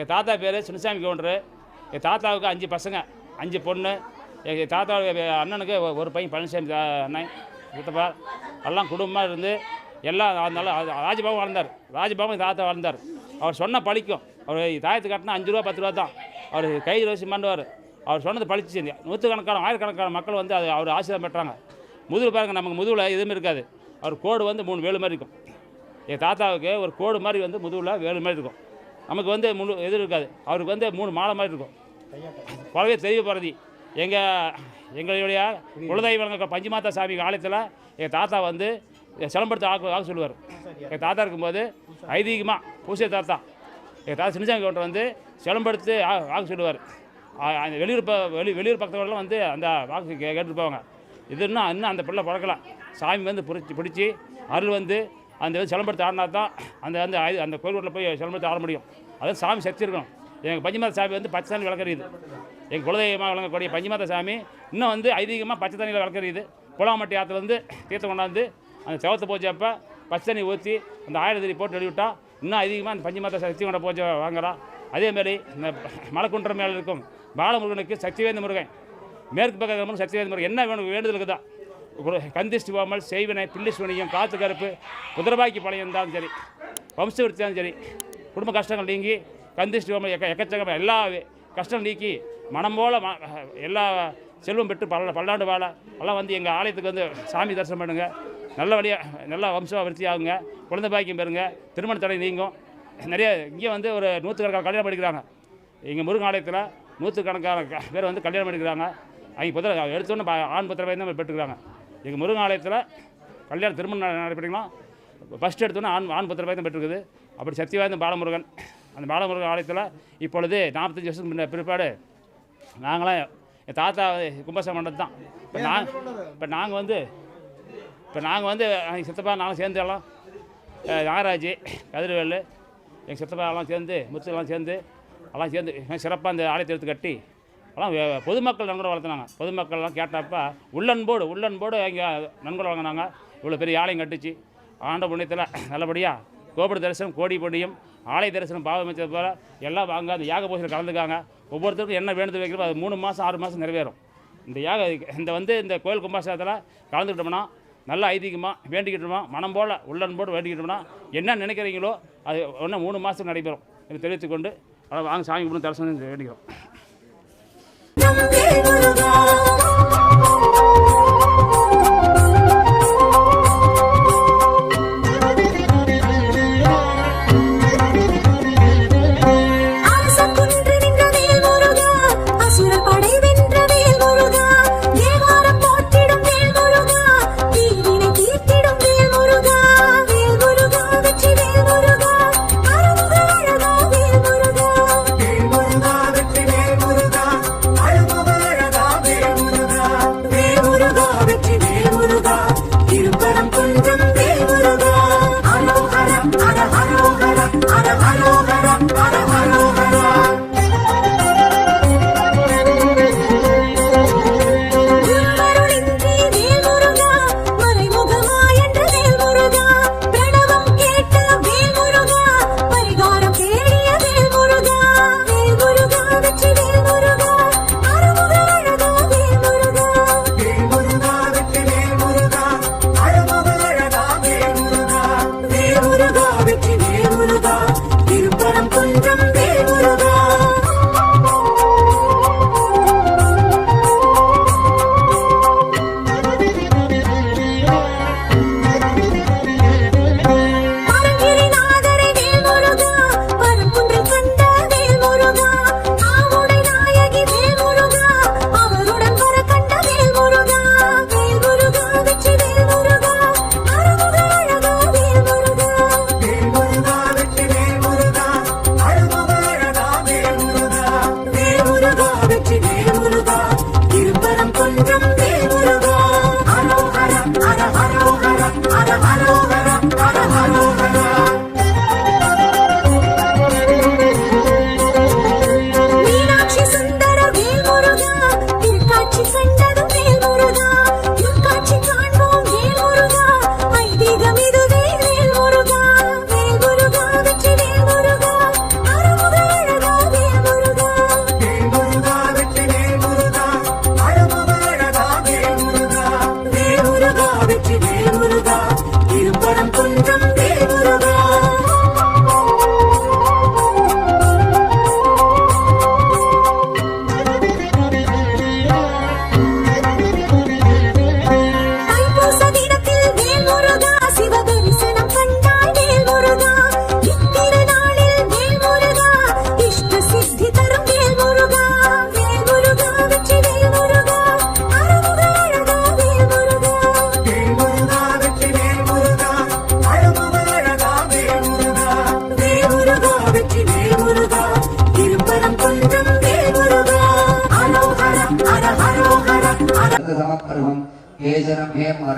என் தாத்தா பேர் சின்னசாமி கவுண்டரு. என் தாத்தாவுக்கு அஞ்சு பசங்க அஞ்சு பொண்ணு. எங்கள் தாத்தாவுக்கு அண்ணனுக்கு ஒரு பையன் பழனிசாமி அண்ணன். சித்தப்பா எல்லாம் குடும்பமாக இருந்து எல்லாம் அதனால அது ராஜபாபு வளர்ந்தார் ராஜபாபு என் தாத்தா வளர்ந்தார் அவர் சொன்ன பழிக்கும். அவர் தாயத்து கட்டினா அஞ்சு ரூபா பத்து ரூபா தான். அவர் கை ரோசி மாண்டுவார் அவர் சொன்னது பழிச்சு. நூற்றுக்கணக்கான ஆயிரக்கணக்கான மக்கள் வந்து அது அவர் ஆசீர்வாதம் பெற்றாங்க. முதுகு பாருங்க நமக்கு முதுகில் எதுவுமே இருக்காது. அவர் கோடு வந்து மூணு வேலு மாதிரி இருக்கும். என் தாத்தாவுக்கு ஒரு கோடு மாதிரி வந்து முதுகில் வேலு மாதிரி இருக்கும். நமக்கு வந்து முழு எது இருக்காது. அவருக்கு வந்து மூணு மாலை மாதிரி இருக்கும். பழவே தெரிய போகிறதி எங்கள் எங்களுடைய குலதெய்வங்க பஞ்சமாத்தா சாமி ஆலயத்தில் எங்கள் தாத்தா வந்து சிலம்படுத்த ஆக்கு ஆக சொல்லுவார். எங்கள் தாத்தா இருக்கும்போது ஐதீகமாக பூசிய தாத்தா. எங்கள் தாத்தா சின்னசாமி கவுண்டர் வந்து சிலம்படுத்து ஆ- வாக்கு சொல்லுவார். அந்த வெளியூர் ப வெளி வெளியூர் பக்கத்துலலாம் வந்து அந்த வாக்கு கே கேட்டுட்டு போவாங்க. இது இன்னும் இன்னும் அந்த பிள்ளை பழக்கலாம் சாமி வந்து பிடிச்சி பிடிச்சி அருள் வந்து அந்த இது சிலம்படுத்த ஆடினா தான் அந்த அந்த அந்த கோயில்கூட்டில் போய் சிலம்பரத்தை ஆட முடியும். அதான் சாமி சக்தி இருக்கணும். எங்கள் பஞ்சமாத சாமி வந்து பச்சை தண்ணி விளக்கறியுது எங்கள் குலதெய்வமாக விளங்கக்கூடிய பஞ்சமாத சாமி இன்னும் வந்து ஐதீகமாக பச்சை தண்ணியில் விளக்கறியுது புலாமட்டி ஆற்றுல வந்து தீர்த்தம் கொண்டாந்து அந்த செவத்தை பூஜைப்போ பச்சை தண்ணி ஊற்றி அந்த ஆயுதத்திரி போட்டு வெளிவிட்டா இன்னும் அதிகமாக அந்த பஞ்சமாத சக்தி கொண்ட பூஜை வாங்குறோம் அதேமாரி இந்த மலைக்குன்ற மேலே இருக்கும் பாலமுருகனுக்கு சக்திவேந்த முருகன். மேற்கு பக்கம் சக்திவேந்த முருகன். என்ன வேணும் வேண்டுதலுக்கு தான் ஒரு கந்திஷ்டி போமல் செய்வினை பில்லிஸ்வனியம் காத்து கருப்பு. குதிரபாக்கி பழையம் இருந்தாலும் சரி. வம்சவர்த்தியாலும் சரி. குடும்ப கஷ்டங்கள் நீங்கி கந்திஷ்டி போமல் எக்க எக்கச்சக்கம் எல்லா கஷ்டம் நீக்கி மனம் போல ம- எல்லா செல்வம் பெற்று பல்ல பல்லாண்டு வாழ. எல்லாம் வந்து எங்கள் ஆலயத்துக்கு வந்து சாமி தரிசனம் பண்ணுங்க. நல்ல வழியாக நல்லா வம்ச விருத்தி ஆகுங்க. குழந்தை பாக்கியம் பெறுங்க. திருமண தடை நீங்கும். நிறைய இங்கே வந்து ஒரு நூற்றுக்கணக்கான கல்யாணம் பண்ணிக்கிறாங்க. எங்கள் முருகன் ஆலயத்தில் நூற்றுக்கணக்கான பேர் வந்து கல்யாணம் பண்ணிக்கிறாங்க. அவங்க புத்திர எடுத்தோன்னே ஆண் புத்திர பையன் தான் பெற்றுக்கிறாங்க. எங்கள் முருகன் ஆலயத்தில் கல்யாணம் திருமணம் நடைபெற்றீங்கன்னா ஃபஸ்ட் எடுத்தோன்னே ஆண் ஆண் புத்திர பையன் தான் பெற்றுக்குது அப்படி சக்தி வாய்ந்த பாலமுருகன். அந்த பாலமுருகன் ஆலயத்தில் இப்பொழுது நாற்பத்தஞ்சு வருஷத்துக்கு முன்ன பிற்பாடு நாங்களாம் என் தாத்தா கும்பாசம் பண்ணது தான். இப்போ நான் இப்போ நாங்கள் வந்து இப்போ நாங்கள் வந்து எங்கள் சித்தப்பா நாங்களும் சேர்ந்து எல்லாம் அஹ், நாகராஜ் கதிர்வேலு எங்கள் சித்தப்பா எல்லாம் சேர்ந்து முத்துலாம் சேர்ந்து எல்லாம் சேர்ந்து சிறப்பாக அந்த ஆலயத்தை எடுத்து கட்டி எல்லாம் பொதுமக்கள் நன்கொடை வளர்த்துனாங்க. பொதுமக்கள்லாம் கேட்டப்போ உள்ளன்போடு உள்ளன்போடு இங்கே நன்கொடை வாங்கினாங்க. இவ்வளோ பெரிய ஆலயம் கட்டுச்சு. ஆண்ட புண்ணியத்தில் நல்லபடியாக கோபுர தரிசனம் கோடி புண்ணியம் ஆலய தரிசனம் பாவமைச்சது போல் எல்லாம் வாங்க அந்த யாக பூஜையில் கலந்துக்காங்க. ஒவ்வொருத்தருக்கும் என்ன வேண்டுதல் வைக்கிறோம் அது மூணு மாதம் ஆறு மாதம் நிறைவேறும். இந்த யாக இந்த வந்து இந்த கோயில் கும்பாசனத்தில் கலந்துக்கிட்டோம்னா நல்ல ஐதீகமாக வேண்டிக்கிட்டோமா மனம் போல் உள்ளன்போடு வேண்டிக்கிட்டோம்னா என்ன நினைக்கிறீங்களோ அது ஒன்று மூணு மாதம் நடைபெறும். என்று தெரிவித்துக்கொண்டு அதை வாங்க சாமி கும்பிட்டு தரிசனம் வேண்டிக்கிறோம்.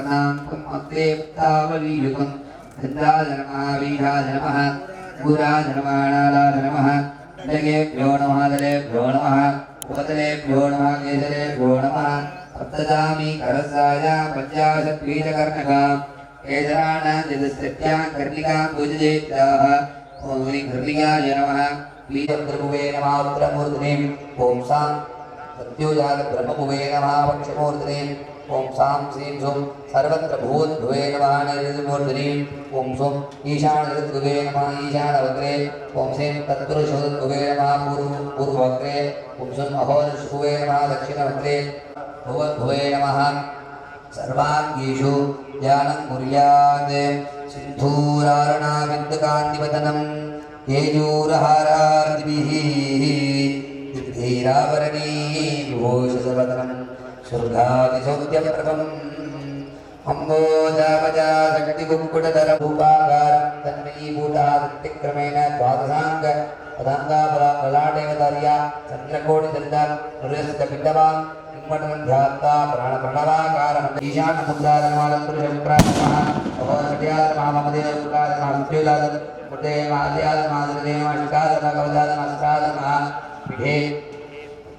गणान्तम् अत्रेवतावलीयुतम् धन्दाधर्मावीराधर्मः गुराधर्माणालाधर्मः दलेभ्यो नमः दलेभ्यो नमः उपतलेभ्यो नमः केसरेभ्यो नमः। सप्तदामि करसाया पञ्चाशद्बीजकर्णकां केसराणां चतुस्त्यां कर्णिका पूजयेत्याः ॐ कर्णिकाय नमः। बीजप्रभुवे नमः उत्तरमूर्तिनीं पुंसां सत्योजातब्रह्ममुवे नमः, पक्षमूर्तिनीं। ॐ सां श्रीं सुं सर्वत्र भूद्भुवे नमः नैर्मूर्धने ॐ सुं ईशानजगद्भुवे नमः ईशानवक्रे। ॐ श्रीं तत्पुरुषोद्भुवे नमः पूर्व पूर्ववक्रे ॐ सुं अहोदर्शभुवे नमः दक्षिणवक्रे। भुवद्भुवे नमः सर्वाङ्गीषु ज्ञानं कुर्यात्। सिन्धूरारणाविन्दकान्तिवदनं येजूरहारादिभिः दिग्धैरावरणीः சுருகாதிசௌத்யபிரபம் அம்போஜாமஜாசக்திகுக்குடதரபூபாகாரம் தன்மயீபூட்டாதிக்ரமேண துவாதசாங்க பதாங்காபலாங்கலாடேவதாரியா சந்திரகோடி சந்தார் நிரேசித பிண்டவான் நிம்மடன் பிராத்தா பிராண பிரணவாகாரம் ஈசான முத்ராதமாலம் புருஷம்பிராதமாக மகாமதேவாதமாஸ்திரேவாதமாதிரதேவாஷ்டாதமாகவதாதமாஸ்திராதமாக பிடே